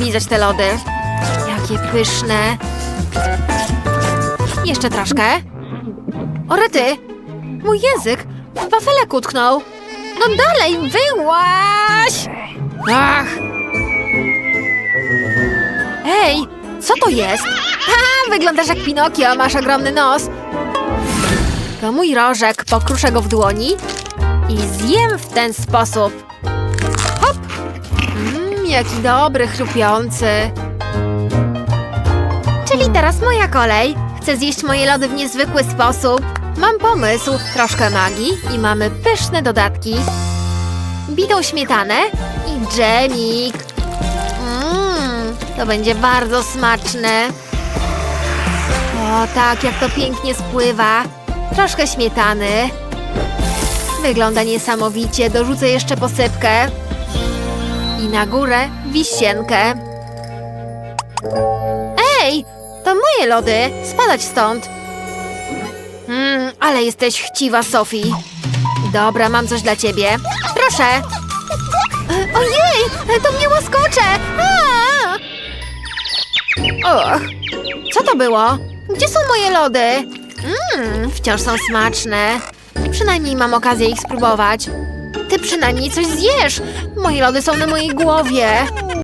lizać te lody. Jakie pyszne. Jeszcze troszkę. O rety! Mój język w wafele utknął. No dalej, wyłaś! Ach! Ej, co to jest? Ha, wyglądasz jak Pinokio, masz ogromny nos. To mój rożek, pokruszę go w dłoni i zjem w ten sposób. Jaki dobry, chrupiący. Czyli teraz moja kolej. Chcę zjeść moje lody w niezwykły sposób. Mam pomysł, troszkę magii i mamy pyszne dodatki. Bitą śmietanę i dżemik. Mmm, to będzie bardzo smaczne. O, tak, jak to pięknie spływa. Troszkę śmietany. Wygląda niesamowicie. Dorzucę jeszcze posypkę. I na górę wisienkę. Ej, to moje lody. Spadać stąd. Mmm, ale jesteś chciwa, Sophie. Dobra, mam coś dla ciebie. Proszę. Ojej, to mnie łaskocze. Och, co to było? Gdzie są moje lody? Mmm, wciąż są smaczne. Przynajmniej mam okazję ich spróbować. Ty przynajmniej coś zjesz. Moje lody są na mojej głowie.